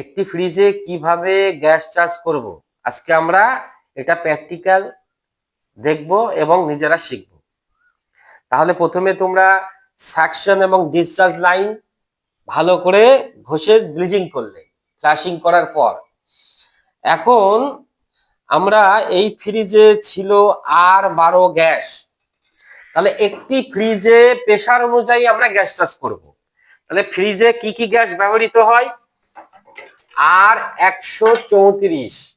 একটি ফ্রিজে কীভাবে গ্যাস চার্জ করব? আজকে আমরা এটা প্র্যাকটিক্যাল দেখব এবং নিজেরা শিখব। তাহলে প্রথমে তোমরা সাকশন এবং ডিসচার্জ লাইন ভালো করে ঘষে ব্লিচিং করলে ফ্লাশিং করার পর। এখন আমরা এই ফ্রিজে ছিল আর বারো গ্যাস তাহলে একটি ফ্রিজে প্রেশার অনুযায়ী আমরা গ্যাস চার্জ করব। তাহলে ফ্রিজে কি কি গ্যাস ব্যবহৃত হয়? আর একশো চৌত্রিশ।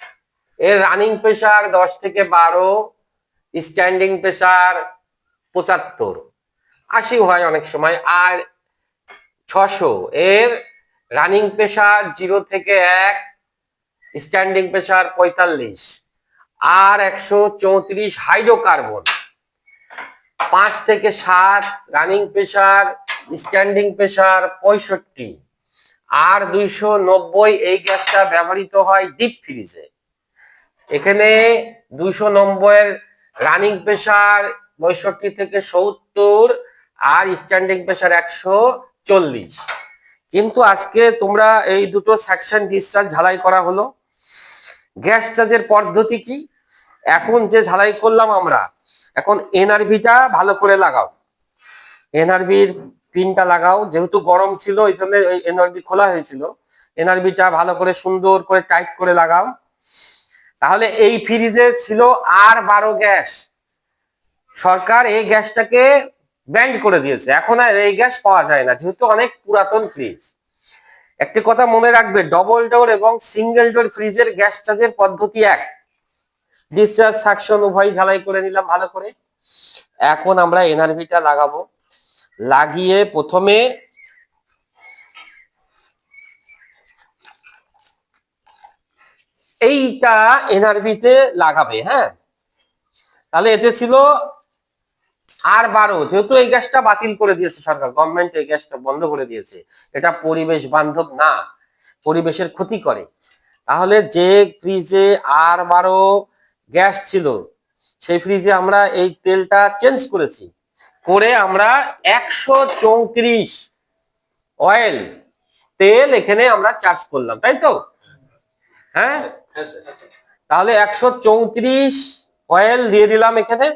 এর রানিং প্রেশার দশ থেকে বারো স্ট্যান্ডিং প্রেশার পঁচাত্তর। আশি হয় অনেক সময়। আর ছশো, এর রানিং প্রেশার জিরো থেকে এক স্ট্যান্ডিং প্রেশার পঁয়তাল্লিশ। আর একশো চৌত্রিশ হাইড্রোকার্বন পাঁচ থেকে সাত রানিং প্রেশার স্ট্যান্ডিং প্রেশার পঁয়ষট্টি। আর দুইশো নব্বই এই গ্যাসটা ব্যবহৃত হয় ডিপ ফ্রিজে। এখানে দুইশো নব্বইয়ের রানিং প্রেশার পঁয়ষট্টি থেকে সত্তর আর স্ট্যান্ডিং প্রেশার একশো চল্লিশ। কিন্তু আজকে তোমরা এই দুটো সেকশন ডিসচার্জ ঝালাই করা হলো। গ্যাস চার্জের পদ্ধতি কি? এখন যে ঝালাই করলাম আমরা, এখন এনআরভিটা ভালো করে লাগাও। এনআরভির পিনটা লাগাও। যেহেতু গরম ছিল, এই জন্য এনআরভি খোলা হয়েছিল। এনআরভিটা ভালো করে সুন্দর করে টাইট করে লাগাও। তাহলে এই ফ্রিজে ছিল আর বারো গ্যাস। সরকার এই গ্যাসটাকে ব্যান্ড করে দিয়েছে। এখন আর এই গ্যাস পাওয়া যায় না, যেহেতু অনেক পুরাতন ফ্রিজ একটি কথা মনে রাখবে ডবল ডোর এবং সিঙ্গেল ডোর ফ্রিজের গ্যাস চার্জের পদ্ধতি এক। ডিসচার্জ সাকশন উভয় ঝালাই করে নিলাম ভালো করে। এখন আমরা এনআরভিটা লাগাবো। লাগিয়ে প্রথমে এইটা এনআরভিতে লাগাবে হ্যাঁ? তাহলে এতে ছিল আর বারো, যেহেতু এই গ্যাসটা বাতিল করে দিয়েছে সরকার গভর্নমেন্ট এই গ্যাসটা বন্ধ করে দিয়েছে। এটা পরিবেশ বান্ধব না, পরিবেশের ক্ষতি করে। তাহলে যে ফ্রিজে আর বারো গ্যাস ছিল, সেই ফ্রিজে আমরা এই তেলটা চেঞ্জ করেছি। করে আমরা একশো চৌত্রিশ অয়েল তেল এখানে আমরা চার্জ করলাম তাই তো? হ্যাঁ? তাহলে একশো চৌত্রিশ অয়েল দিয়ে দিলাম এখানে।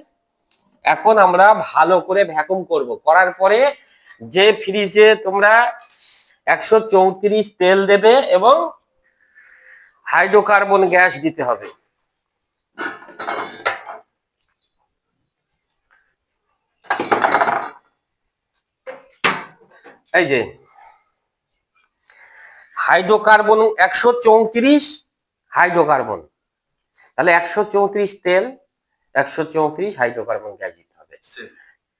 এখন আমরা ভালো করে ভ্যাকুম করব। করার পরে যে ফ্রিজে তোমরা একশো চৌত্রিশ তেল দেবে এবং হাইড্রোকার্বন গ্যাস দিতে হবে। এই যে হাইড্রোকার্বন একশো চৌত্রিশ হাইড্রোকার্বন। তাহলে একশো চৌত্রিশ তেল একশো চৌত্রিশ হাইড্রোকার্বন গ্যাস দিতে হবে।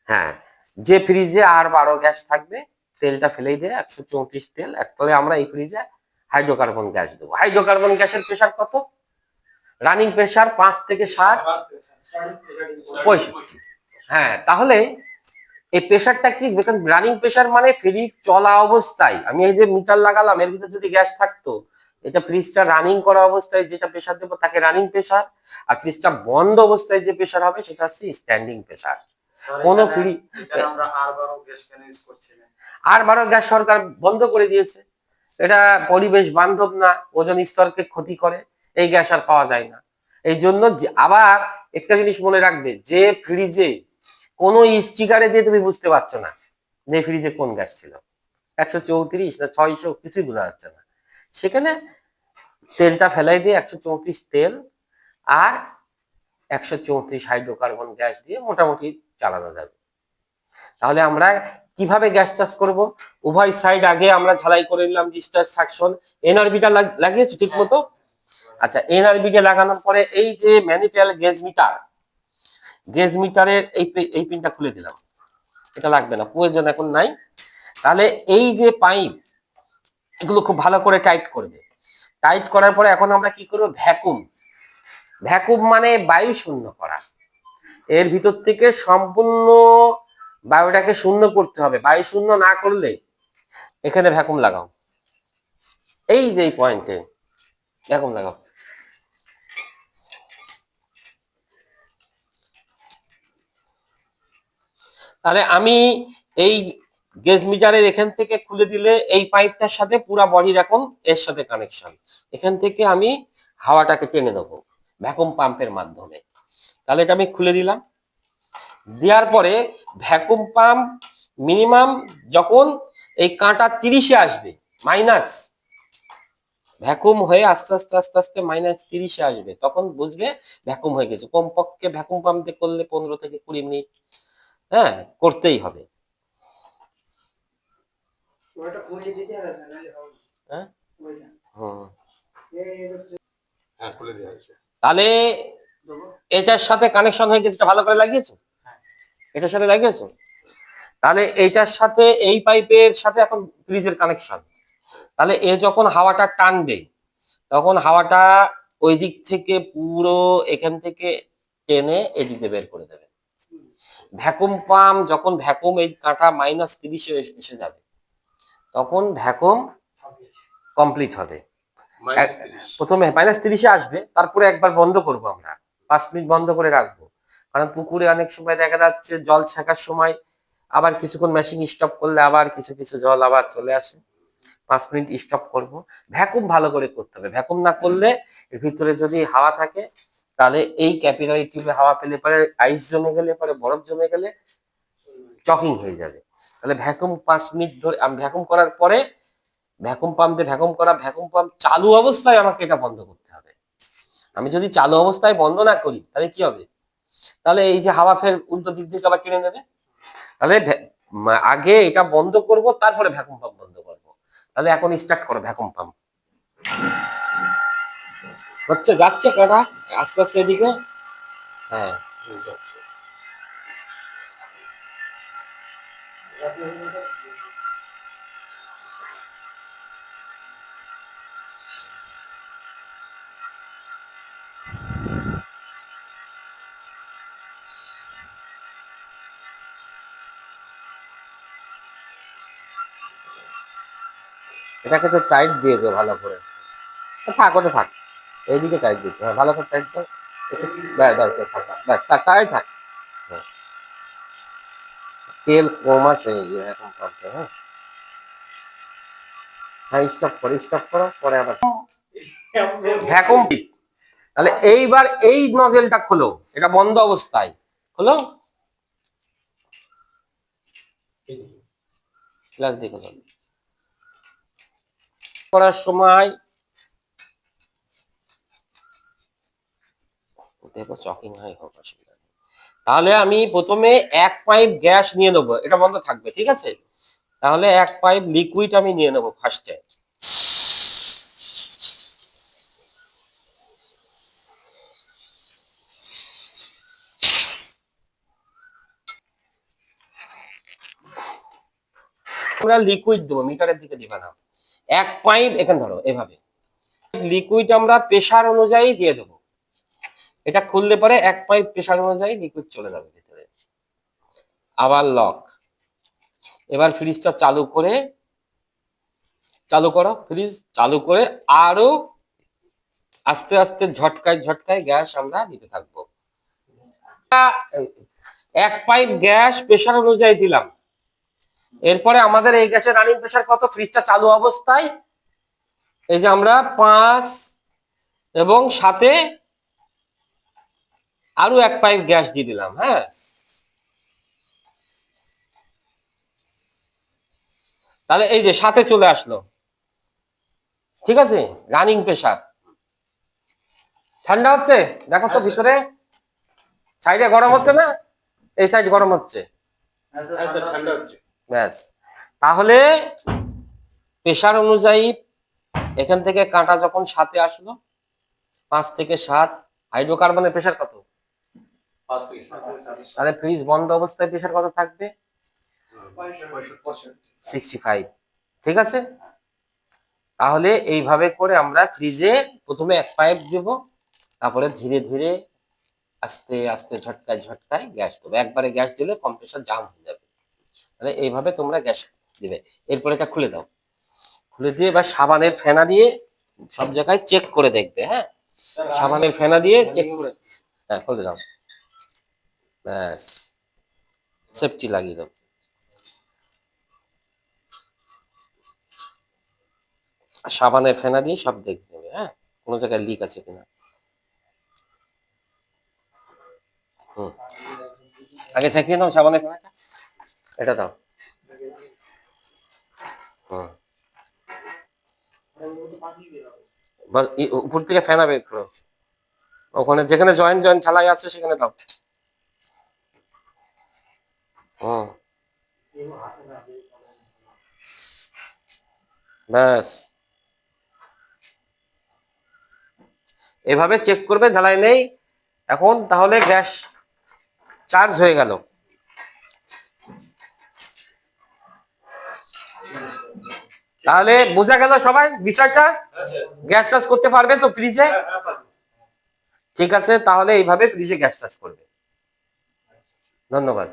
হ্যাঁ যে ফ্রিজে আর বারো গ্যাস থাকবে তেলটা ফেলেই দিয়ে একশো চৌত্রিশ তেল তাহলে আমরা এই ফ্রিজে হাইড্রোকার্বন গ্যাস দেবো। হাইড্রোকার্বন গ্যাসের প্রেশার কত? রানিং প্রেশার পাঁচ থেকে সাত। পঁয়ষট্টি। হ্যাঁ তাহলে এই প্রেশারটা কি? রানিং প্রেশার মানে ফ্রিজ চলা অবস্থায়। আমি এই যে মিটার লাগালাম এর ভিতরে যদি গ্যাস থাকতো এটা ফ্রিজটা রানিং করা অবস্থায় যেটা প্রেশার দেবো তাকে রানিং প্রেশার আর ফ্রিজটা বন্ধ অবস্থায় যে প্রেশার হবে সেটা হচ্ছে স্ট্যান্ডিং প্রেশার কোনো ফ্রি আর বারো গ্যাস সরকার বন্ধ করে দিয়েছে। এটা পরিবেশ বান্ধব না ওজন স্তরকে ক্ষতি করে এই গ্যাস আর পাওয়া যায় না। এই জন্য আবার একটা জিনিস মনে রাখবে যে ফ্রিজে কোনো স্টিকারে দিয়ে তুমি বুঝতে পারছ না যে ফ্রিজে কোন গ্যাস ছিল। একশো চৌত্রিশ না ছয়শো কিছুই বোঝা যাচ্ছে না। সেখানে তেলটা ফেলাই দিয়ে একশো চৌত্রিশ তেল আর একশো চৌত্রিশ হাইড্রোকার্বন গ্যাস দিয়ে মোটামুটি চালানো যাবে। তাহলে আমরা কীভাবে গ্যাস চার্জ করব? উভয় সাইড আগে আমরা ঝালাই করে নিলাম ডিসচার্জ, সাকশন। এনআরবিটা লাগিয়েছো ঠিক মতো আচ্ছা এনআরবিটা লাগানোর পরে এই যে ম্যানিফেল গ্যাস মিটার গেজ মিটারের এই এই পিনটা খুলে দিলাম। এটা লাগবে না, প্রয়োজন এখন নাই। তাহলে এই যে পাইপ, এগুলো খুব ভালো করে টাইট করবে। টাইট করার পরে এখন আমরা কি করব? ভ্যাকুম। ভ্যাকুম মানে বায়ু শূন্য করা। এর ভিতর থেকে সম্পূর্ণ বায়ুটাকে শূন্য করতে হবে। বায়ু শূন্য না করলে এখানে ভ্যাকুম লাগাও। এই যে পয়েন্টে ভ্যাকুম লাগাও। তাহলে আমি এই গেজ মিটারের এখান থেকে খুলে দিলে এই পাইপটার সাথে পুরা বডির এখন এর সাথে কানেকশন এখান থেকে আমি হাওয়াটাকে টেনে নেব ভ্যাকুম পাম্পের মাধ্যমে। তাহলে এটা আমি খুলে দিলাম। দেওয়ার পরে ভ্যাকুম পাম্প মিনিমাম যখন এই কাঁটা তিরিশে আসবে মাইনাস ভ্যাকুম হয়ে আস্তে আস্তে আস্তে আস্তে মাইনাস তিরিশে আসবে, তখন বুঝবে ভ্যাকুম হয়ে গেছে। কমপক্ষে ভ্যাকুম পাম্প করলে পনেরো থেকে কুড়ি মিনিট হ্যাঁ করতেই হবে। হ্যাঁ? হ্যাঁ তাহলে এটার সাথে কানেকশন হয়ে গেছে ভালো করে লাগিয়েছো? হ্যাঁ। এটার সাথে লাগিয়েছো? তাহলে এইটার সাথে এই পাইপের সাথে এখন ফ্রিজের কানেকশন তাহলে এ যখন হাওয়াটা টানবে তখন হাওয়াটা ওই দিক থেকে পুরো এখান থেকে টেনে এদিকে বের করে দেবে। ভ্যাকুম পাম্প যখন ভ্যাকুম এই কাঁটা মাইনাস তিরিশে এসে যাবে তখন ভ্যাকুম কমপ্লিট হবে। প্রথমে মাইনাস তিরিশে আসবে তারপরে একবার বন্ধ করব আমরা। পাঁচ মিনিট বন্ধ করে রাখব। কারণ পুকুরে অনেক সময় দেখা যাচ্ছে জল ছাকার সময় আবার কিছুক্ষণ মেশিন স্টপ করলে আবার কিছু কিছু জল আবার চলে আসে। পাঁচ মিনিট স্টপ করব। ভ্যাকুম ভালো করে করতে হবে। ভ্যাকুম না করলে এর ভিতরে যদি হাওয়া থাকে তাহলে এই ক্যাপিলারি টিউবে হাওয়া পেলে পরে আইস জমে গেলে পরে বরফ জমে গেলে চকিং হয়ে যাবে। তাহলে ভ্যাকুম পাঁচ মিনিট ধরে, আমি ভ্যাকুম করার পরে ভ্যাকুম পাম্প দিয়ে ভ্যাকুম করা ভ্যাকুম পাম্প চালু অবস্থায় আমাকে এটা বন্ধ করতে হবে। আমি যদি চালু অবস্থায় বন্ধ না করি, তাহলে কি হবে? তাহলে এই যে হাওয়া ফের উল্টো দিক থেকে আবার টেনে নেবে। তাহলে আগে এটা বন্ধ করব, তারপরে ভ্যাকুম পাম্প বন্ধ করব। তাহলে এখন স্টার্ট করো ভ্যাকুম পাম্প হচ্ছে, যাচ্ছে কাটা আস্তে আস্তে এদিকে? হ্যাঁ। এটাকে তো টাইট দিয়ে দেবে ভালো করে। থাক ওটা থাক। এইদিকে টাইট দিতে হ্যাঁ ভালো করে টাইট দাও ব্যাস ব্যাস, থাক ব্যাস টাইট থাক। হ্যাঁ। তেল কম আছে এখন পাম্পে হ্যাঁ। হ্যাঁ স্টপ করো স্টপ করো পরে আবার ভ্যাকুম তাহলে এইবার এই নজেলটা খোলো এটা বন্ধ অবস্থায় খোলো। গ্লাস দেখে করার সময় দেখো চকিং হয় হোক, অসুবিধা নেই। তাহলে আমি প্রথমে এক পাইপ গ্যাস নিয়ে নেব, এটা বন্ধ থাকবে, ঠিক আছে? তাহলে এক পাইপ লিকুইড আমি নিয়ে নেব ফার্স্টে আমরা লিকুইড দেবো, মিটারের দিকে দিবে না। এক পাইপ, এখানে ধরো, এভাবে। লিকুইড আমরা প্রেসার অনুযায়ী দিয়ে দেবো। এটা খুললে পরে এক পাইপ প্রেসার অনুযায়ী লিকুইড চলে যাবে ভিতরে। আবার লক এবার ফ্রিজটা চালু করে, চালু করো ফ্রিজ চালু করে আরও আস্তে আস্তে ঝটকায় ঝটকায় গ্যাস আমরা দিতে থাকব। এক পাইপ গ্যাস প্রেসার অনুযায়ী দিলাম। এরপরে আমাদের এই গ্যাসের রানিং প্রেসার কত? ফ্রিজটা চালু অবস্থায়। এই যে আমরা পাঁচ এবং সাথে আরও এক পাইপ গ্যাস দিয়ে দিলাম হ্যাঁ? তাহলে এই যে সাথে চলে আসলো। ঠিক আছে? রানিং প্রেশার ঠান্ডা হচ্ছে? দেখো তো হ্যাঁ। ভিতরে। সাইডে গরম হচ্ছে না? এই সাইড গরম হচ্ছে। হ্যাঁ ব্যাস। তাহলে প্রেশার অনুযায়ী এখান থেকে কাঁটা যখন সাথে আসলো পাঁচ থেকে সাত হাইড্রোকার্বনের প্রেশার কত। তাহলে ফ্রিজ বন্ধ অবস্থায় প্রেশার কত থাকবে। সিক্সটি ফাইভ ঠিক আছে? তাহলে এইভাবে করে আমরা ফ্রিজে প্রথমে এক পাইপ দেব তারপরে ধীরে ধীরে আস্তে আস্তে ঝটকায় ঝটকায় গ্যাস দেবো। একবারে গ্যাস দিলে কম্প্রেসার জাম হয়ে যাবে। তাহলে এইভাবে তোমরা গ্যাস দিবে। এরপরে এটা খুলে দাও। খুলে দিয়ে বা সাবানের ফেনা দিয়ে সব জায়গায় চেক করে দেখবে হ্যাঁ? সাবানের ফেনা দিয়ে চেক করে হ্যাঁ খুলে দাও। ব্যাস। সেফটি লাগিয়ে দাও। সাবানের ফেনা দিয়ে সব দেখে নেবে হ্যাঁ? কোনো জায়গায় লিক আছে কিনা। হুম। আগে ছেঁকিয়ে দাও সাবানের ফেনাটা। এটা দাও। হুম। উপর থেকে ফেনা বের করো। ওখানে যেখানে জয়েন্ট জয়েন্ট ছালাই আছে, সেখানে দাও। ব্যাস। এভাবে চেক করবে জ্বালাই নেই। এখন তাহলে গ্যাস চার্জ হয়ে গেল। তাহলে বোঝা গেল সবাই বিষয়টা? গ্যাস চার্জ করতে পারবে তো ফ্রিজে। ঠিক আছে, তাহলে এইভাবে ফ্রিজে গ্যাস চার্জ করবে। ধন্যবাদ।